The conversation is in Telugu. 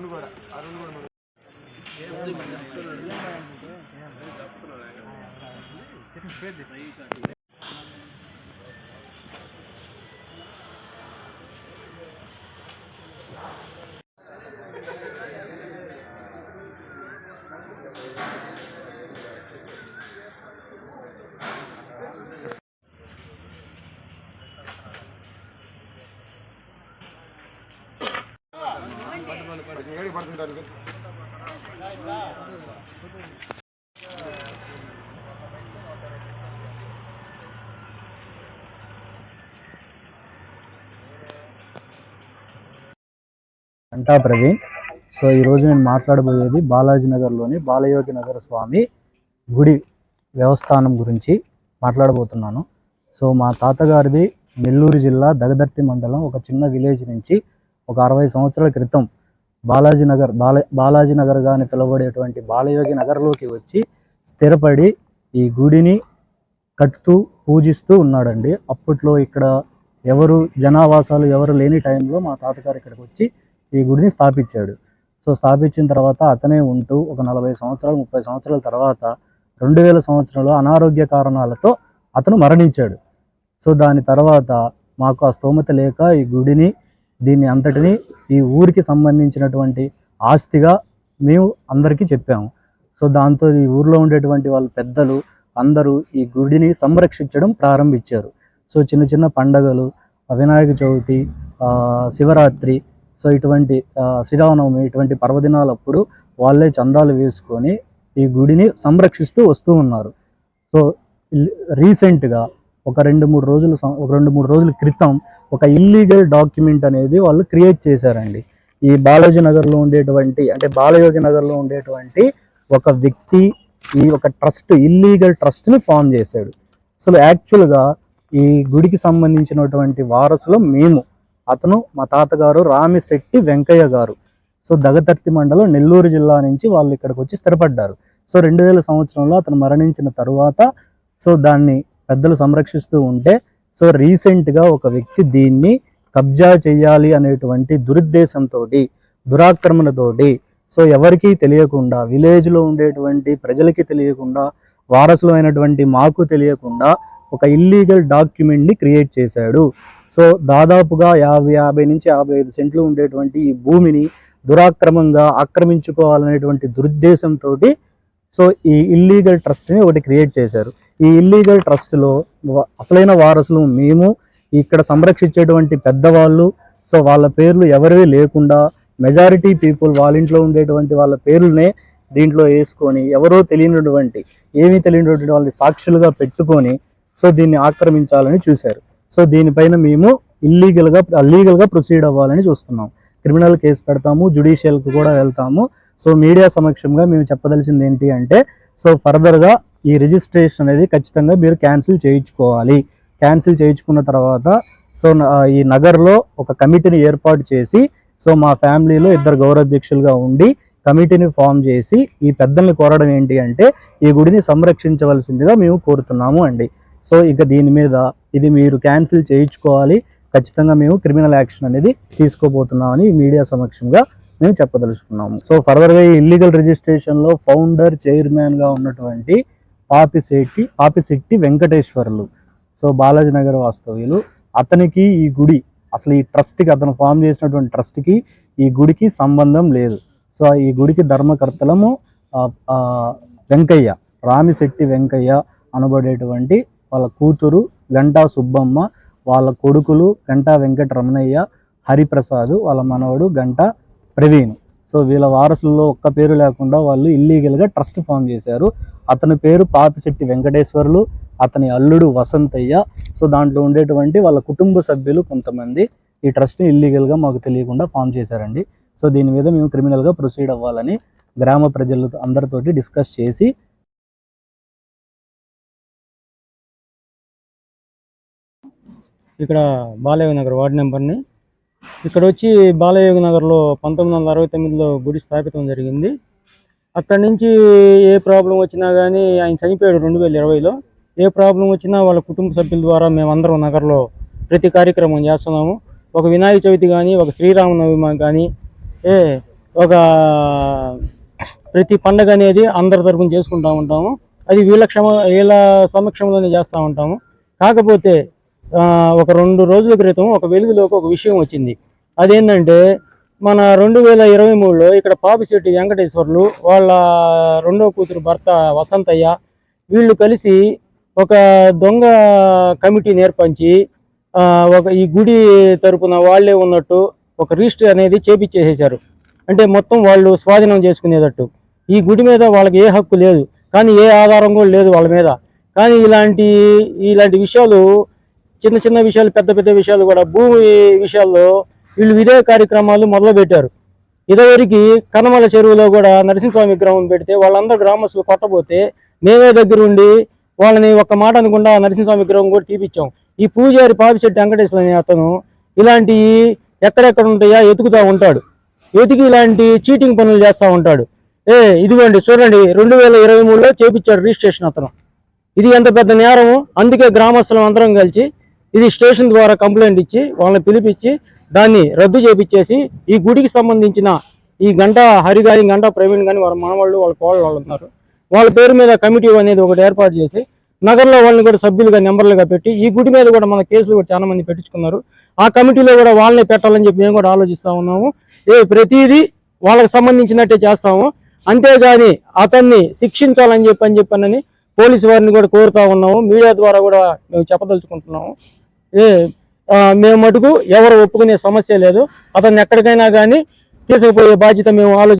రెండు కూడా రెండు కూడా మనం- కొంచెం పడుతుంటారు అంటా ప్రవీణ్ సో ఈరోజు నేను మాట్లాడబోయేది బాలాజీ నగర్లోని బాలయోగి నగర స్వామి గుడి వ్యవస్థానం గురించి మాట్లాడబోతున్నాను. సో మా తాతగారిది నెల్లూరు జిల్లా దగదర్తి మండలం ఒక చిన్న విలేజ్ నుంచి ఒక అరవై సంవత్సరాల క్రితం బాలాజీ నగర్ బాల బాలాజీ నగర్ గాని పిలువబడేటువంటి బాలయోగి నగర్లోకి వచ్చి స్థిరపడి ఈ గుడిని కట్టుతూ పూజిస్తూ ఉన్నాడండి. అప్పట్లో ఇక్కడ ఎవరు జనావాసాలు ఎవరు లేని టైంలో మా తాతగారు ఇక్కడికి వచ్చి ఈ గుడిని స్థాపించాడు. సో స్థాపించిన తర్వాత అతనే ఉంటూ ఒక నలభై సంవత్సరాలు ముప్పై సంవత్సరాల తర్వాత రెండు వేల సంవత్సరంలో అనారోగ్య కారణాలతో అతను మరణించాడు. సో దాని తర్వాత మాకు ఆ స్తోమత లేక ఈ గుడిని దీన్ని అంతటిని ఈ ఊరికి సంబంధించినటువంటి ఆస్తిగా మేము అందరికీ చెప్పాము. సో దాంతో ఈ ఊర్లో ఉండేటువంటి వాళ్ళ పెద్దలు అందరూ ఈ గుడిని సంరక్షించడం ప్రారంభించారు. సో చిన్న చిన్న పండగలు వినాయక చవితి శివరాత్రి సో ఇటువంటి శ్రీరామనవమి ఇటువంటి పర్వదినాలప్పుడు వాళ్ళే చందాలు వేసుకొని ఈ గుడిని సంరక్షిస్తూ వస్తూ ఉన్నారు. సో రీసెంట్గా ఒక రెండు మూడు రోజులు ఒక రెండు మూడు రోజుల క్రితం ఒక ఇల్లీగల్ డాక్యుమెంట్ అనేది వాళ్ళు క్రియేట్ చేశారండి. ఈ బాలాజీ నగర్లో ఉండేటువంటి అంటే బాలయోగి నగర్లో ఉండేటువంటి ఒక వ్యక్తి ఈ ఒక ట్రస్ట్ ఇల్లీగల్ ట్రస్ట్ని ఫామ్ చేశాడు. అసలు యాక్చువల్గా ఈ గుడికి సంబంధించినటువంటి వారసులు మేము అతను మా తాతగారు రామిశెట్టి వెంకయ్య గారు. సో దగతర్తి మండలం నెల్లూరు జిల్లా నుంచి వాళ్ళు ఇక్కడికి వచ్చి స్థిరపడ్డారు. సో రెండు వేల సంవత్సరంలో అతను మరణించిన తరువాత సో దాన్ని పెద్దలు సంరక్షిస్తూ ఉంటే సో రీసెంట్గా ఒక వ్యక్తి దీన్ని కబ్జా చేయాలి అనేటువంటి దురుద్దేశంతో దురాక్రమణతోటి సో ఎవరికీ తెలియకుండా విలేజ్లో ఉండేటువంటి ప్రజలకి తెలియకుండా వారసులు అయినటువంటి మాకు తెలియకుండా ఒక ఇల్లీగల్ డాక్యుమెంట్ని క్రియేట్ చేశాడు. సో దాదాపుగా యాభై యాభై నుంచి యాభై ఐదు సెంట్లు ఉండేటువంటి ఈ భూమిని దురాక్రమంగా ఆక్రమించుకోవాలనేటువంటి దురుద్దేశంతో సో ఈ ఇల్లీగల్ ట్రస్ట్ని ఒకటి క్రియేట్ చేశారు. ఈ ఇల్లీగల్ ట్రస్ట్లో అసలైన వారసులు మేము ఇక్కడ సంరక్షించేటువంటి పెద్దవాళ్ళు సో వాళ్ళ పేర్లు ఎవరివి లేకుండా మెజారిటీ పీపుల్ వాళ్ళ ఇంట్లో ఉండేటువంటి వాళ్ళ పేర్లనే దీంట్లో వేసుకొని ఎవరో తెలియనటువంటి ఏమీ తెలియనటువంటి వాళ్ళని సాక్షులుగా పెట్టుకొని సో దీన్ని ఆక్రమించాలని చూశారు. సో దీనిపైన మేము ఇల్లీగల్గా లీగల్గా ప్రొసీడ్ అవ్వాలని చూస్తున్నాం. క్రిమినల్ కేసు పెడతాము జుడిషియల్కి కూడా వెళ్తాము. సో మీడియా సమక్షంగా మేము చెప్పదలిసింది ఏంటి అంటే సో ఫర్దర్గా ఈ రిజిస్ట్రేషన్ అనేది ఖచ్చితంగా మీరు క్యాన్సిల్ చేయించుకోవాలి. క్యాన్సిల్ చేయించుకున్న తర్వాత సో ఈ నగర్లో ఒక కమిటీని ఏర్పాటు చేసి సో మా ఫ్యామిలీలో ఇద్దరు గౌరవాధ్యక్షులుగా ఉండి కమిటీని ఫామ్ చేసి ఈ పెద్దల్ని కోరడం ఏంటి అంటే ఈ గుడిని సంరక్షించవలసిందిగా మేము కోరుతున్నాము అండి. సో ఇక దీని మీద ఇది మీరు క్యాన్సిల్ చేయించుకోవాలి. ఖచ్చితంగా మేము క్రిమినల్ యాక్షన్ అనేది తీసుకోబోతున్నామని మీడియా సమక్షంగా మేము చెప్పదలుచుకున్నాము. సో ఫర్దర్గా ఈ ఇల్లీగల్ రిజిస్ట్రేషన్లో ఫౌండర్ చైర్మన్గా ఉన్నటువంటి పాపిశెట్టి పాపిశెట్టి వెంకటేశ్వర్లు. సో బాలాజీ నగర్ వాస్తవ్యులు. అతనికి ఈ గుడి అసలు ఈ ట్రస్ట్కి అతను ఫామ్ చేసినటువంటి ట్రస్ట్కి ఈ గుడికి సంబంధం లేదు. సో ఈ గుడికి ధర్మకర్తలము వెంకయ్య రామిశెట్టి వెంకయ్య అనబడేటువంటి వాళ్ళ కూతురు గంటా సుబ్బమ్మ వాళ్ళ కొడుకులు గంటా వెంకట రమణయ్య హరిప్రసాద్ వాళ్ళ మనవడు గంటా ప్రవీణ్. సో వీళ్ళ వారసుల్లో ఒక్క పేరు లేకుండా వాళ్ళు ఇల్లీగల్గా ట్రస్ట్ ఫామ్ చేశారు. అతని పేరు పాపిశెట్టి వెంకటేశ్వర్లు అతని అల్లుడు వసంతయ్య. సో దాంట్లో ఉండేటువంటి వాళ్ళ కుటుంబ సభ్యులు కొంతమంది ఈ ట్రస్ట్ని ఇల్లీగల్గా మాకు తెలియకుండా ఫామ్ చేశారండి. సో దీని మీద మేము క్రిమినల్గా ప్రొసీడ్ అవ్వాలని గ్రామ ప్రజలతో అందరితోటి డిస్కస్ చేసి ఇక్కడ బాలయ్య నగర్ వార్డు నెంబర్ని ఇక్కడ వచ్చి బాలయోగ నగర్లో పంతొమ్మిది వందల అరవై తొమ్మిదిలో గుడి స్థాపితం జరిగింది. అక్కడి నుంచి ఏ ప్రాబ్లం వచ్చినా కానీ ఆయన చనిపోయాడు రెండు వేల ఇరవైలో. ఏ ప్రాబ్లం వచ్చినా వాళ్ళ కుటుంబ సభ్యుల ద్వారా మేమందరం నగర్లో ప్రతి కార్యక్రమం చేస్తున్నాము. ఒక వినాయక చవితి కానీ ఒక శ్రీరామనవమి కానీ ఏ ఒక ప్రతి పండగ అనేది అందరి తరపున చేసుకుంటూ ఉంటాము. అది వీళ్ళ క్షమ వీళ్ళ సమక్షంలోనే చేస్తూ ఉంటాము. కాకపోతే ఒక రెండు రోజుల క్రితం ఒక వెలుగులోకి ఒక విషయం వచ్చింది. అదేంటంటే మన రెండు వేల ఇరవై మూడులో ఇక్కడ పాపిశెట్టి వెంకటేశ్వర్లు వాళ్ళ రెండో కూతురు భర్త వసంతయ్య వీళ్ళు కలిసి ఒక దొంగ కమిటీని ఏర్పరిచి ఒక ఈ గుడి తరపున వాళ్ళే ఉన్నట్టు ఒక రిజిస్టర్ అనేది చేపించేసేసారు అంటే మొత్తం వాళ్ళు స్వాధీనం చేసుకునేటట్టు. ఈ గుడి మీద వాళ్ళకి ఏ హక్కు లేదు. కానీ ఏ ఆధారం కూడా లేదు వాళ్ళ మీద. కానీ ఇలాంటి ఇలాంటి విషయాలు చిన్న చిన్న విషయాలు పెద్ద పెద్ద విషయాలు కూడా భూమి విషయాల్లో వీళ్ళు ఇదే కార్యక్రమాలు మొదలుపెట్టారు. ఇదివరకు కనమల చెరువులో కూడా నరసింహస్వామి విగ్రహం పెడితే వాళ్ళందరూ గ్రామస్తులు కొట్టబోతే మేమే దగ్గర ఉండి వాళ్ళని ఒక్క మాట అనుకుండా నరసింహస్వామి విగ్రహం కూడా తీపిచ్చాం. ఈ పూజారి పాపిశెట్టి వెంకటేశ్వర అనే అతను ఇలాంటి ఎక్కడెక్కడ ఉంటాయా ఎతుకుతూ ఉంటాడు. ఎతికి ఇలాంటి చీటింగ్ పనులు చేస్తూ ఉంటాడు. ఏ ఇదిగోండి చూడండి రెండు వేల ఇరవై మూడులో చేపించాడు రిజిస్ట్రేషన్ అతను. ఇది ఎంత పెద్ద నేరము అందుకే గ్రామస్తులం అందరం కలిసి ఇది స్టేషన్ ద్వారా కంప్లైంట్ ఇచ్చి వాళ్ళని పిలిపించి దాన్ని రద్దు చేపించేసి ఈ గుడికి సంబంధించిన ఈ గంట హరి కానీ గంట ప్రవీణ్ కానీ వాళ్ళ మనవాళ్ళు వాళ్ళ కోళ్ళు వాళ్ళు ఉన్నారు. వాళ్ళ పేరు మీద కమిటీ అనేది ఒకటి ఏర్పాటు చేసి నగరంలో వాళ్ళని కూడా సభ్యులుగా నెంబర్లుగా పెట్టి ఈ గుడి మీద కూడా మన కేసులు కూడా చాలా మంది పెట్టించుకున్నారు. ఆ కమిటీలో కూడా వాళ్ళని పెట్టాలని చెప్పి మేము కూడా ఆలోచిస్తా ఉన్నాము. ఏ ప్రతిదీ వాళ్ళకి సంబంధించినట్టే చేస్తాము. అంతేగాని అతన్ని శిక్షించాలని చెప్పి అని చెప్పానని పోలీసు వారిని కూడా కోరుతా ఉన్నాము. మీడియా ద్వారా కూడా మేము చెప్పదలుచుకుంటున్నాము. ఏ మేము మటుకు ఎవరు ఒప్పుకునే సమస్య లేదు. అతన్ని ఎక్కడికైనా కానీ తీసుకుపోయే బాధ్యత మేము ఆలోచి